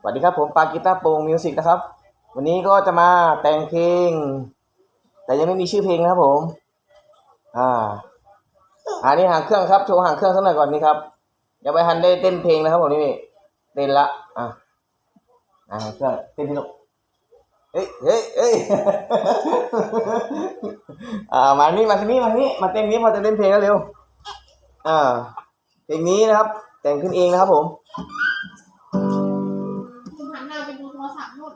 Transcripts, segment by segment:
สวัสดีครับผมปากิต้าโปงมิวสิกนะครับ วันนี้ก็จะมาแต่งเพลง แต่ยังไม่มีชื่อเพลงนะครับผม อ่าอันี่ห่างเครื่องครับโชว์ห่างเครื่องสักหน่อยก่อนนี้ครับอย่าไปหันได้เต้นเพลงนะครับผมนี่เต้นละอะหางเครื่องเต้นพี่นกเฮ้ยเฮ้ยเฮ้ยอ่ามานี่มาที่นี่มาที่นี่มาเต้นนี้พอจะเต้นเพลงแล้วเร็วอ่าเพลงนี้นะครับ แต่งขึ้นเองนะครับผม รศันู่น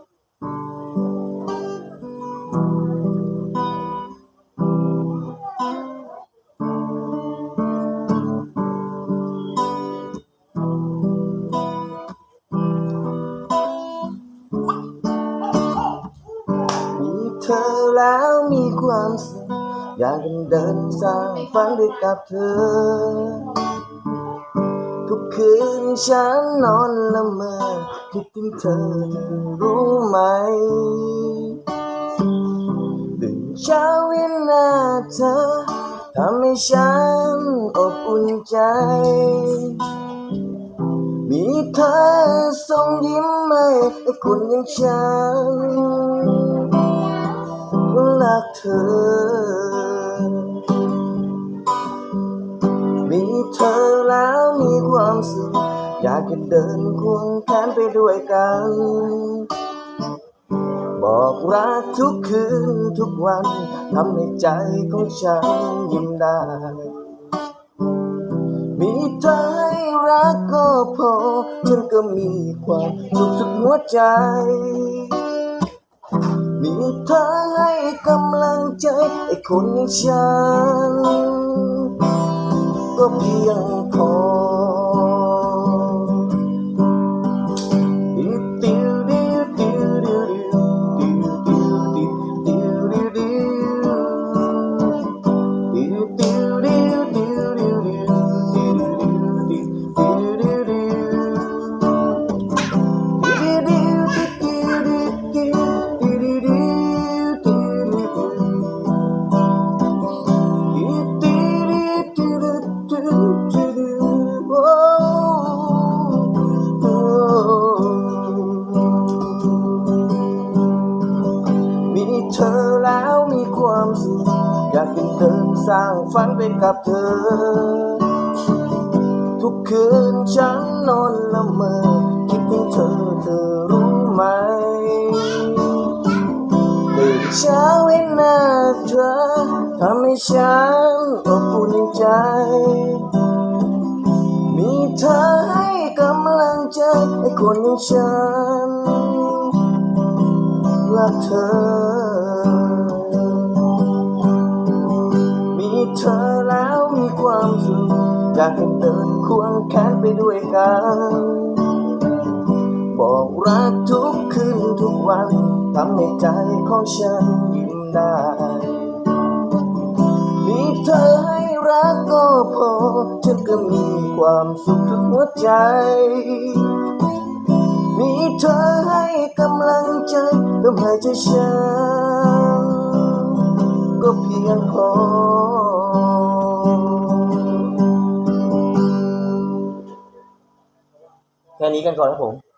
เธอแล้วมีความสุขอยากเดินสร้างฝันด้วยกับเธอ ทุกคืนฉันนอนละเมอคิดถึงเธอเธอรู้ไหมตื่นเช้าเห็นาเธอทำให้ฉันอบอุ่นใจ มีเธอส่งยิ้มใหม้คนอย่างฉันรักเธอีเธอแล้วมีความสุขอยากจะเดินควงแขนไปด้วยกัน บอกรักทุกคืนทุกวันทำให้ใจของฉันยิ้มได้ มีเธอให้รักก็พอฉันก็มีความสุขสุดหัวใจ มีเธอให้กำลังใจไอ้คนอย่างฉัน Eu. tempo. อยากเป็นเดินสร้างฝันไปกับเธอ ทุกคืนฉันนอนละเมอคิดถึงเธอเธอรู้ไหมตื่นเช้าเห็นหน้าเธอทำให้ฉันอบอุ่นใจ มีเธอให้กำลังใจให้คนอย่างฉันรักเธอ อยากให้เดินควงแขนไปด้วยกัน บอกรักทุกคืนทุกวันทำให้ใจของฉันยิ้มได้ มีเธอให้รักก็พอ ฉันก็มีความสุขทุกหัวใจ มีเธอให้กำลังใจลมหายใจฉันก็เพียงพอ แค่นี้กันก่อนครับผม